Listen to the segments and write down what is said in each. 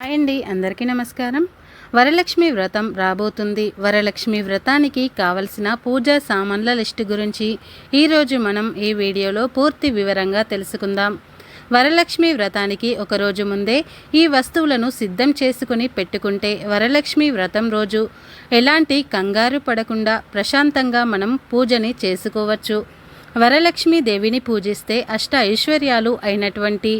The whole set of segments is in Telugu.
హాయ్ అండి అందరికీ నమస్కారం. వరలక్ష్మి వ్రతం రాబోతుంది. వరలక్ష్మి వ్రతానికి కావలసిన పూజా సామాన్ల లిస్టు గురించి ఈరోజు మనం ఈ వీడియోలో పూర్తి వివరంగా తెలుసుకుందాం. వరలక్ష్మి వ్రతానికి ఒక రోజు ముందే ఈ వస్తువులను సిద్ధం చేసుకుని పెట్టుకుంటే వరలక్ష్మి వ్రతం రోజు ఎలాంటి కంగారు పడకుండా ప్రశాంతంగా మనం పూజని చేసుకోవచ్చు. వరలక్ష్మి దేవిని పూజిస్తే అష్ట ఐశ్వర్యాలు అయినటువంటి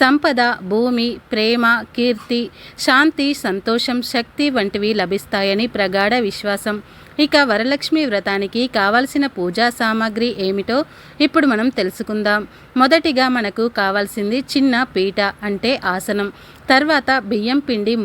సంపద భూమి ప్రేమ కీర్తి శాంతి సంతోషం శక్తి వంటివి లభిస్తాయని ప్రగాఢ విశ్వాసం. ఇక వరలక్ష్మి వ్రతానికి కావాల్సిన పూజా సామాగ్రి ఏమిటో ఇప్పుడు మనం తెలుసుకుందాం. మొదటిగా మనకు కావాల్సింది చిన్న పీట అంటే ఆసనం. తర్వాత బియ్యం పిండి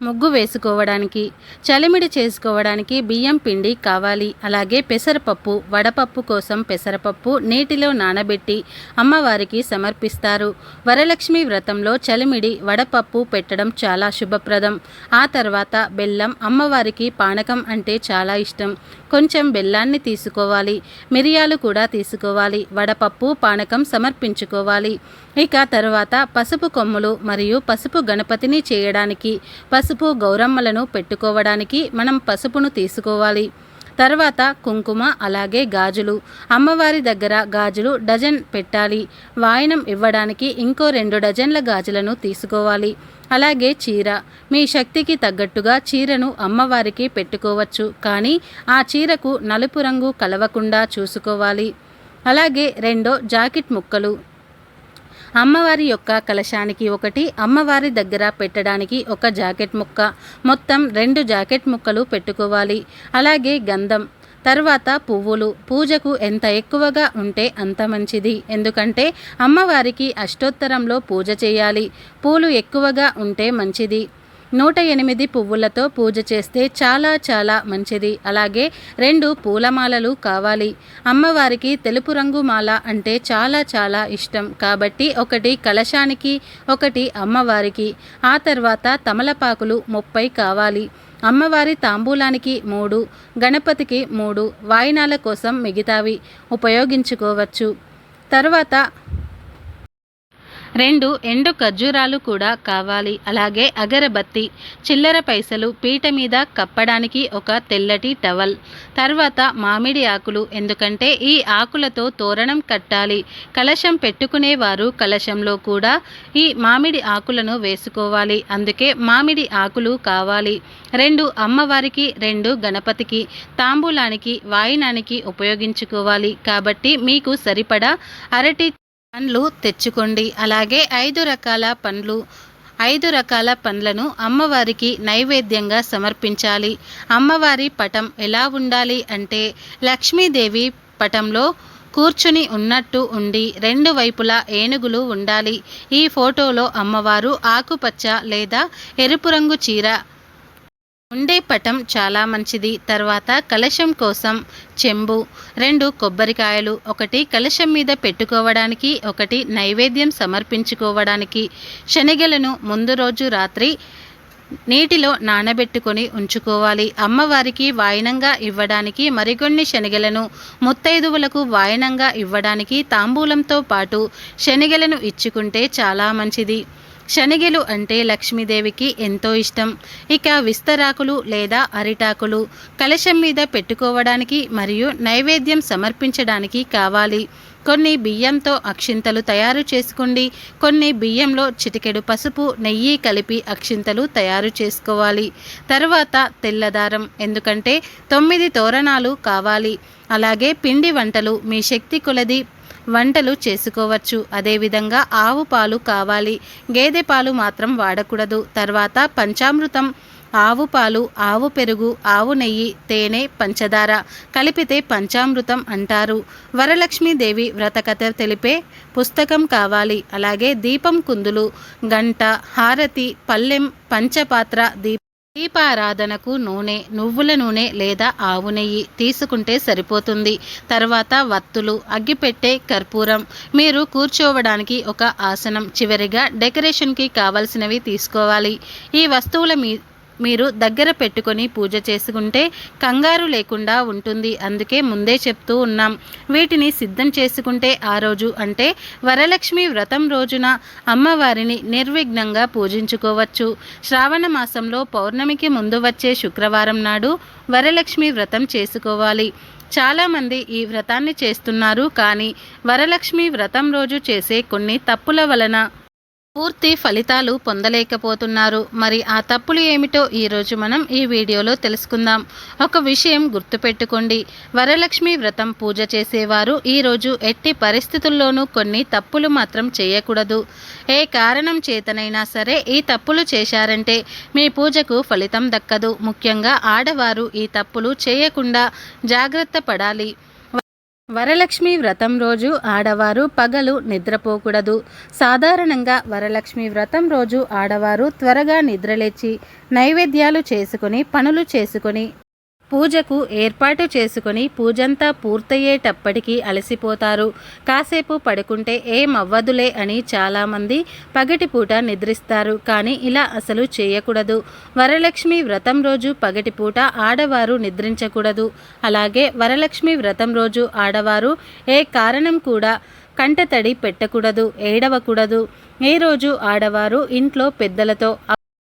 ముగ్గు వేసుకోవడానికి చలిమిడి చేసుకోవడానికి బియ్యం పిండి కావాలి. అలాగే పెసరపప్పు వడపప్పు కోసం పెసరపప్పు నీటిలో నానబెట్టి అమ్మవారికి సమర్పిస్తారు. వరలక్ష్మి వ్రతంలో చలిమిడి వడపప్పు పెట్టడం చాలా శుభప్రదం. ఆ తర్వాత బెల్లం అమ్మవారికి పానకం అంటే చాలా ఇష్టం. కొంచెం బెల్లాన్ని తీసుకోవాలి. మిరియాలు కూడా తీసుకోవాలి. వడపప్పు పానకం సమర్పించుకోవాలి. ఇక తరువాత పసుపు కొమ్ములు మరియు పసుపు గణపతిని చేయడానికి పసుపు పసుపు గౌరమ్మలను పెట్టుకోవడానికి మనం పసుపును తీసుకోవాలి. తర్వాత కుంకుమ అలాగే గాజులు. అమ్మవారి దగ్గర గాజులు డజన్ పెట్టాలి. వాయనం ఇవ్వడానికి ఇంకో రెండు డజన్ల గాజులను తీసుకోవాలి. అలాగే చీర. మీ శక్తికి తగ్గట్టుగా చీరను అమ్మవారికి పెట్టుకోవచ్చు. కానీ ఆ చీరకు నలుపు రంగు కలవకుండా చూసుకోవాలి. అలాగే రెండో జాకెట్ ముక్కలు. అమ్మవారి యొక్క కలశానికి ఒకటి అమ్మవారి దగ్గర పెట్టడానికి ఒక జాకెట్ ముక్క. మొత్తం రెండు జాకెట్ ముక్కలు పెట్టుకోవాలి. అలాగే గంధం. తర్వాత పువ్వులు. పూజకు ఎంత ఎక్కువగా ఉంటే అంత మంచిది. ఎందుకంటే అమ్మవారికి అష్టోత్తరంలో పూజ చేయాలి. పూలు ఎక్కువగా ఉంటే మంచిది. నూట ఎనిమిది పువ్వులతో పూజ చేస్తే చాలా చాలా మంచిది. అలాగే రెండు పూలమాలలు కావాలి. అమ్మవారికి తెలుపు రంగు మాల అంటే చాలా చాలా ఇష్టం. కాబట్టి ఒకటి కలశానికి ఒకటి అమ్మవారికి. ఆ తర్వాత తమలపాకులు ముప్పై కావాలి. అమ్మవారి తాంబూలానికి మూడు గణపతికి మూడు వాయినాల కోసం మిగతావి ఉపయోగించుకోవచ్చు. తర్వాత రెండు ఎండు ఖర్జూరాలు కూడా కావాలి. అలాగే అగరబత్తి చిల్లర పైసలు పీట మీద కప్పడానికి ఒక తెల్లటి టవల్. తర్వాత మామిడి ఆకులు ఎందుకంటే ఈ ఆకులతో తోరణం కట్టాలి. కలశం పెట్టుకునేవారు కలశంలో కూడా ఈ మామిడి ఆకులను వేసుకోవాలి. అందుకే మామిడి ఆకులు కావాలి. రెండు అమ్మవారికి రెండు గణపతికి తాంబూలానికి వాయినానికి ఉపయోగించుకోవాలి. కాబట్టి మీకు సరిపడా అరటి పండ్లు తెచ్చుకోండి. అలాగే ఐదు రకాల పండ్లు ఐదు రకాల పండ్లను అమ్మవారికి నైవేద్యంగా సమర్పించాలి. అమ్మవారి పటం ఎలా ఉండాలి అంటే లక్ష్మీదేవి పటంలో కూర్చుని ఉన్నట్టు ఉండి రెండు వైపులా ఏనుగులు ఉండాలి. ఈ ఫోటోలో అమ్మవారు ఆకుపచ్చ లేదా ఎరుపు రంగు చీర ఉండే పటం చాలా మంచిది. తర్వాత కలశం కోసం చెంబు రెండు కొబ్బరికాయలు ఒకటి కలశం మీద పెట్టుకోవడానికి ఒకటి నైవేద్యం సమర్పించుకోవడానికి. శనగలను ముందు రోజు రాత్రి నీటిలో నానబెట్టుకొని ఉంచుకోవాలి. అమ్మవారికి వాయనంగా ఇవ్వడానికి మరికొన్ని శనగలను ముత్తైదువులకు వాయనంగా ఇవ్వడానికి తాంబూలంతో పాటు శనగలను ఇచ్చుకుంటే చాలా మంచిది. శనగలు అంటే లక్ష్మీదేవికి ఎంతో ఇష్టం. ఇక విస్తరాకులు లేదా అరిటాకులు కలశం మీద పెట్టుకోవడానికి మరియు నైవేద్యం సమర్పించడానికి కావాలి. కొన్ని బియ్యంతో అక్షింతలు తయారు చేసుకోండి. కొన్ని బియ్యంలో చిటికెడు పసుపు నెయ్యి కలిపి అక్షింతలు తయారు చేసుకోవాలి. తర్వాత తెల్లదారం ఎందుకంటే తొమ్మిది తోరణాలు కావాలి. అలాగే పిండి వంటలు మీ శక్తి కొలది వంటలు చేసుకోవచ్చు. అదేవిధంగా ఆవు పాలు కావాలి. గేదె పాలు మాత్రం వాడకూడదు. తర్వాత పంచామృతం ఆవు పాలు ఆవు పెరుగు ఆవు నెయ్యి తేనె పంచదార కలిపితే పంచామృతం అంటారు. వరలక్ష్మీదేవి వ్రతకథ తెలిపే పుస్తకం కావాలి. అలాగే దీపం కుందులు గంట హారతి పల్లెం పంచపాత్ర దీప దీపారాధనకు నూనె నువ్వుల నూనె లేదా ఆవు నెయ్యి తీసుకుంటే సరిపోతుంది. తర్వాత వత్తులు అగ్గిపెట్టే కర్పూరం. మీరు కూర్చోవడానికి ఒక ఆసనం చివరిగా డెకరేషన్కి కావలసినవి తీసుకోవాలి. ఈ వస్తువుల మీ మీరు దగ్గర పెట్టుకొని పూజ చేసుకుంటే కంగారు లేకుండా ఉంటుంది. అందుకే ముందే చెప్తూ ఉన్నాం. వీటిని సిద్ధం చేసుకుంటే ఆ రోజు అంటే వరలక్ష్మి వ్రతం రోజున అమ్మవారిని నిర్విఘ్నంగా పూజించుకోవచ్చు. శ్రావణ మాసంలో పౌర్ణమికి ముందు వచ్చే శుక్రవారం నాడు వరలక్ష్మి వ్రతం చేసుకోవాలి. చాలామంది ఈ వ్రతాన్ని చేస్తున్నారు. కానీ వరలక్ష్మి వ్రతం రోజు చేసే కొన్ని తప్పుల వలన పూర్తి ఫలితాలు పొందలేకపోతున్నారు. మరి ఆ తప్పులు ఏమిటో ఈరోజు మనం ఈ వీడియోలో తెలుసుకుందాం. ఒక విషయం గుర్తుపెట్టుకోండి. వరలక్ష్మి వ్రతం పూజ చేసేవారు ఈరోజు ఎట్టి పరిస్థితుల్లోనూ కొన్ని తప్పులు మాత్రం చేయకూడదు. ఏ కారణం చేతనైనా సరే ఈ తప్పులు చేశారంటే మీ పూజకు ఫలితం దక్కదు. ముఖ్యంగా ఆడవారు ఈ తప్పులు చేయకుండా జాగ్రత్త పడాలి. వరలక్ష్మి వ్రతం రోజు ఆడవారు పగలు నిద్రపోకూడదు. సాధారణంగా వరలక్ష్మి వ్రతం రోజు ఆడవారు త్వరగా నిద్రలేచి నైవేద్యాలు చేసుకుని పనులు చేసుకుని పూజకు ఏర్పాటు చేసుకుని పూజంతా పూర్తయ్యేటప్పటికీ అలసిపోతారు. కాసేపు పడుకుంటే ఏమవ్వదులే అని చాలామంది పగటిపూట నిద్రిస్తారు. కానీ ఇలా అసలు చేయకూడదు. వరలక్ష్మి వ్రతం రోజు పగటిపూట ఆడవారు నిద్రించకూడదు. అలాగే వరలక్ష్మి వ్రతం రోజు ఆడవారు ఏ కారణం కూడా కంటతడి పెట్టకూడదు ఏడవకూడదు. ఏ రోజు ఆడవారు ఇంట్లో పెద్దలతో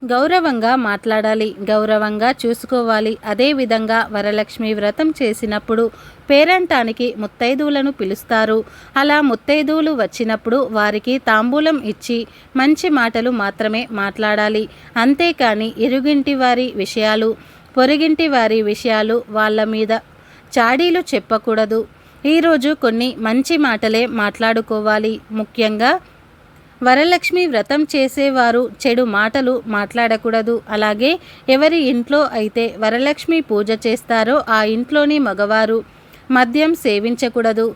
గౌరవంగా మాట్లాడాలి గౌరవంగా చూసుకోవాలి. అదేవిధంగా వరలక్ష్మి వ్రతం చేసినప్పుడు పేరంటానికి ముత్తైదువులను పిలుస్తారు. అలా ముత్తైదువులు వచ్చినప్పుడు వారికి తాంబూలం ఇచ్చి మంచి మాటలు మాత్రమే మాట్లాడాలి. అంతేకాని ఇరుగింటి వారి విషయాలు పొరుగింటి వారి విషయాలు వాళ్ళ మీద చాడీలు చెప్పకూడదు. ఈరోజు కొన్ని మంచి మాటలే మాట్లాడుకోవాలి. ముఖ్యంగా వరలక్ష్మి వ్రతం చేసేవారు చెడు మాటలు మాట్లాడకూడదు. అలాగే ఎవరి ఇంట్లో అయితే వరలక్ష్మి పూజ చేస్తారో ఆ ఇంట్లోని మగవారు మద్యం సేవించకూడదు.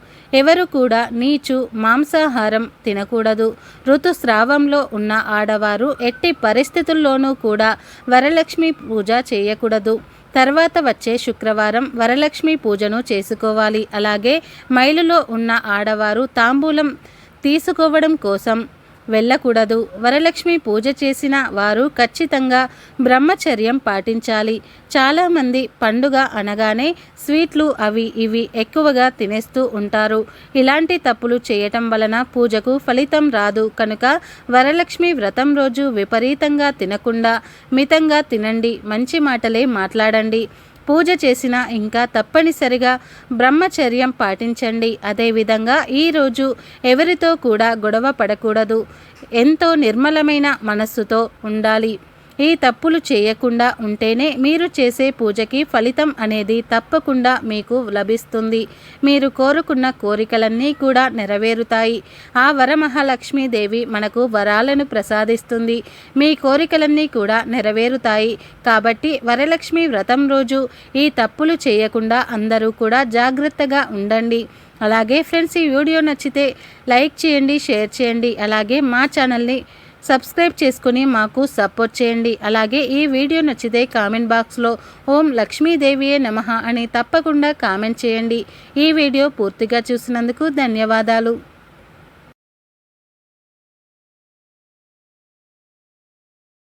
ఎవరు కూడా నీచు మాంసాహారం తినకూడదు. ఋతుస్రావంలో ఉన్న ఆడవారు ఎట్టి పరిస్థితుల్లోనూ కూడా వరలక్ష్మి పూజ చేయకూడదు. తర్వాత వచ్చే శుక్రవారం వరలక్ష్మి పూజను చేసుకోవాలి. అలాగే మైలులో ఉన్న ఆడవారు తాంబూలం తీసుకోవడం కోసం వెళ్ళకూడదు. వరలక్ష్మి పూజ చేసిన వారు ఖచ్చితంగా బ్రహ్మచర్యం పాటించాలి. చాలామంది పండుగ అనగానే స్వీట్లు అవి ఇవి ఎక్కువగా తినేస్తూ ఉంటారు. ఇలాంటి తప్పులు చేయటం వలన పూజకు ఫలితం రాదు. కనుక వరలక్ష్మి వ్రతం రోజు విపరీతంగా తినకుండా మితంగా తినండి. మంచి మాటలే మాట్లాడండి. పూజ చేసిన ఇంకా తప్పనిసరిగా బ్రహ్మచర్యం పాటించండి. అదేవిధంగా ఈరోజు ఎవరితో కూడా గొడవ పడకూడదు. ఎంతో నిర్మలమైన మనస్సుతో ఉండాలి. ఈ తప్పులు చేయకుండా ఉంటేనే మీరు చేసే పూజకి ఫలితం అనేది తప్పకుండా మీకు లభిస్తుంది. మీరు కోరుకున్న కోరికలన్నీ కూడా నెరవేరుతాయి. ఆ వరమహాలక్ష్మీదేవి మనకు వరాలను ప్రసాదిస్తుంది. మీ కోరికలన్నీ కూడా నెరవేరుతాయి. కాబట్టి వరలక్ష్మి వ్రతం రోజు ఈ తప్పులు చేయకుండా అందరూ కూడా జాగ్రత్తగా ఉండండి. అలాగే ఫ్రెండ్స్ ఈ వీడియో నచ్చితే లైక్ చేయండి షేర్ చేయండి. అలాగే మా ఛానల్ని సబ్స్క్రైబ్ చేసుకుని మాకు సపోర్ట్ చేయండి. అలాగే ఈ వీడియో నచ్చితే కామెంట్ బాక్స్లో ఓం లక్ష్మీదేవియే నమ అని తప్పకుండా కామెంట్ చేయండి. ఈ వీడియో పూర్తిగా చూసినందుకు ధన్యవాదాలు.